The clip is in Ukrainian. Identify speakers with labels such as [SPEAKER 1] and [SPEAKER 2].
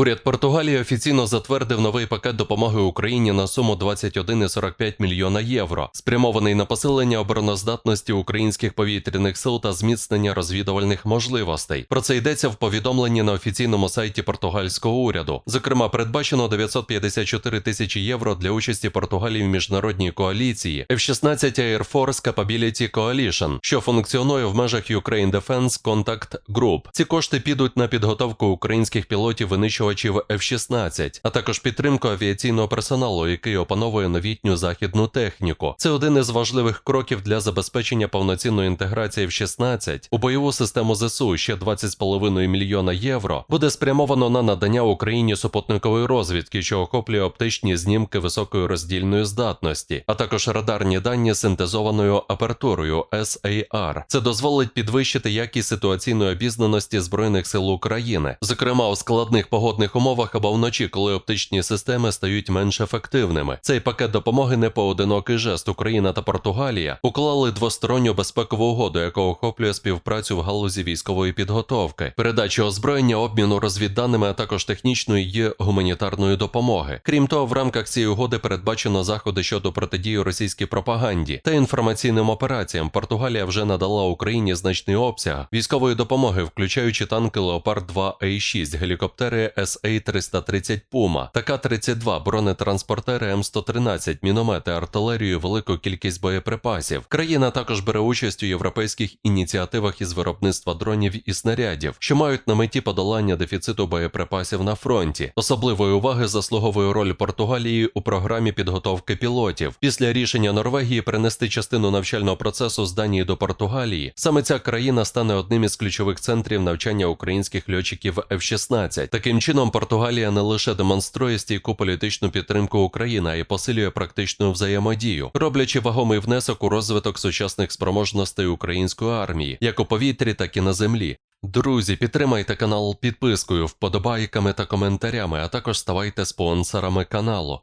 [SPEAKER 1] Уряд Португалії офіційно затвердив новий пакет допомоги Україні на суму 21,45 мільйона євро, спрямований на посилення обороноздатності українських повітряних сил та зміцнення розвідувальних можливостей. Про це йдеться в повідомленні на офіційному сайті португальського уряду. Зокрема, передбачено 954 тисячі євро для участі Португалії в міжнародній коаліції F-16 Air Force Capability Coalition, що функціонує в межах Ukraine Defense Contact Group. Ці кошти підуть на підготовку українських пілотів винищувачів F-16, а також підтримку авіаційного персоналу, який опановує новітню західну техніку. Це один із важливих кроків для забезпечення повноцінної інтеграції F-16 у бойову систему ЗСУ. Ще 20,5 мільйона євро буде спрямовано на надання Україні супутникової розвідки, що охоплює оптичні знімки високої роздільної здатності, а також радарні дані синтезованою апертурою SAR. Це дозволить підвищити якість ситуаційної обізнаності збройних сил України, зокрема у складних погодних умовах або вночі, коли оптичні системи стають менш ефективними. Цей пакет допомоги не поодинокий жест. Україна та Португалія уклали двосторонню безпекову угоду, яка охоплює співпрацю в галузі військової підготовки, передачі озброєння, обміну розвідданими, а також технічної і гуманітарної допомоги. Крім того, в рамках цієї угоди передбачено заходи щодо протидії російській пропаганді та інформаційним операціям. Португалія вже надала Україні значний обсяг військової допомоги, включаючи танки Леопард 2 А6, гелікоптери SA-330 Пума, та К-32, бронетранспортери М113, міномети, артилерію, велику кількість боєприпасів. Країна також бере участь у європейських ініціативах із виробництва дронів і снарядів, що мають на меті подолання дефіциту боєприпасів на фронті. Особливої уваги заслуговує роль Португалії у програмі підготовки пілотів. Після рішення Норвегії перенести частину навчального процесу з Данії до Португалії. Саме ця країна стане одним із ключових центрів навчання українських льотчиків F-16. Таким чином, Португалія не лише демонструє стійку політичну підтримку України, а й посилює практичну взаємодію, роблячи вагомий внесок у розвиток сучасних спроможностей української армії, як у повітрі, так і на землі. Друзі, підтримайте канал підпискою, вподобайками та коментарями, а також ставайте спонсорами каналу.